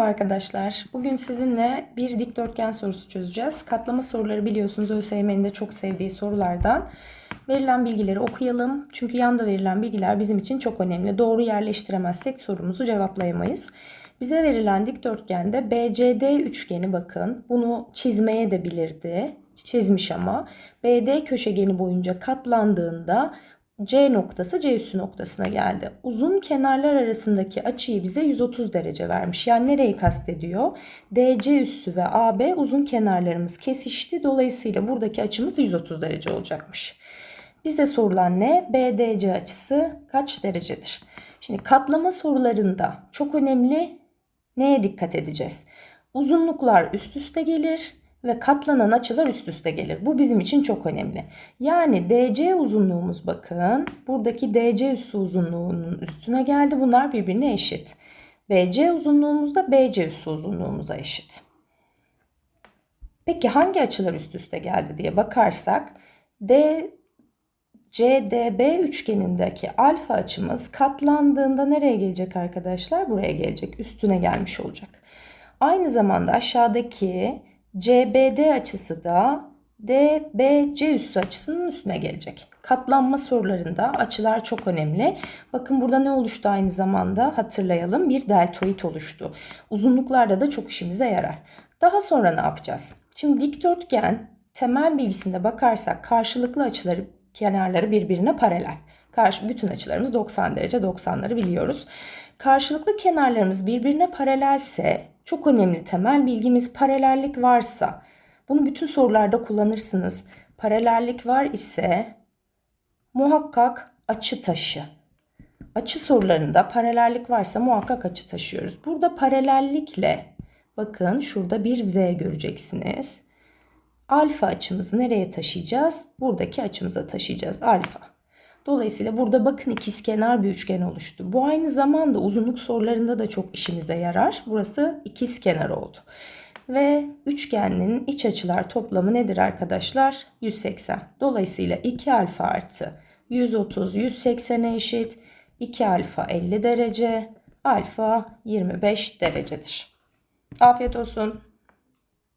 Merhaba arkadaşlar. Bugün sizinle bir dikdörtgen sorusu çözeceğiz. Katlama soruları biliyorsunuz ÖSYM'nin de çok sevdiği sorulardan. Verilen bilgileri okuyalım. Çünkü yanda verilen bilgiler bizim için çok önemli. Doğru yerleştiremezsek sorumuzu cevaplayamayız. Bize verilen dikdörtgende BCD üçgeni bakın. Bunu çizmeye de bilirdi. Çizmiş ama. BD köşegeni boyunca katlandığında C noktası C üssü noktasına geldi. Uzun kenarlar arasındaki açıyı bize 130 derece vermiş. Yani nereyi kastediyor? DC üssü ve AB uzun kenarlarımız kesişti. Dolayısıyla buradaki açımız 130 derece olacakmış. Bize sorulan ne? BDC açısı kaç derecedir? Şimdi katlama sorularında çok önemli neye dikkat edeceğiz? Uzunluklar üst üste gelir ve katlanan açılar üst üste gelir. Bu bizim için çok önemli. Yani DC uzunluğumuz bakın buradaki DC üssü uzunluğunun üstüne geldi. Bunlar birbirine eşit. BC uzunluğumuz da BC üssü uzunluğumuza eşit. Peki hangi açılar üst üste geldi diye bakarsak D CDB üçgenindeki alfa açımız katlandığında nereye gelecek arkadaşlar? Buraya gelecek. Üstüne gelmiş olacak. Aynı zamanda aşağıdaki CBD açısı da DBC üssü açısının üstüne gelecek. Katlanma sorularında açılar çok önemli. Bakın burada ne oluştu aynı zamanda hatırlayalım. Bir deltoid oluştu. Uzunluklarda da çok işimize yarar. Daha sonra ne yapacağız? Şimdi dikdörtgen temel bilgisinde bakarsak karşılıklı açıları kenarları birbirine paralel. Karşı bütün açılarımız 90 derece 90'ları biliyoruz. Karşılıklı kenarlarımız birbirine paralelse çok önemli temel bilgimiz paralellik varsa bunu bütün sorularda kullanırsınız. Paralellik var ise muhakkak açı taşı. Açı sorularında paralellik varsa muhakkak açı taşıyoruz. Burada paralellikle bakın şurada bir z göreceksiniz. Alfa açımızı nereye taşıyacağız? Buradaki açımıza taşıyacağız alfa. Dolayısıyla burada bakın ikizkenar bir üçgen oluştu. Bu aynı zamanda uzunluk sorularında da çok işimize yarar. Burası ikizkenar oldu. Ve üçgenin iç açılar toplamı nedir arkadaşlar? 180. Dolayısıyla 2 alfa artı 130 180'e eşit. 2 alfa 50 derece. Alfa 25 derecedir. Afiyet olsun.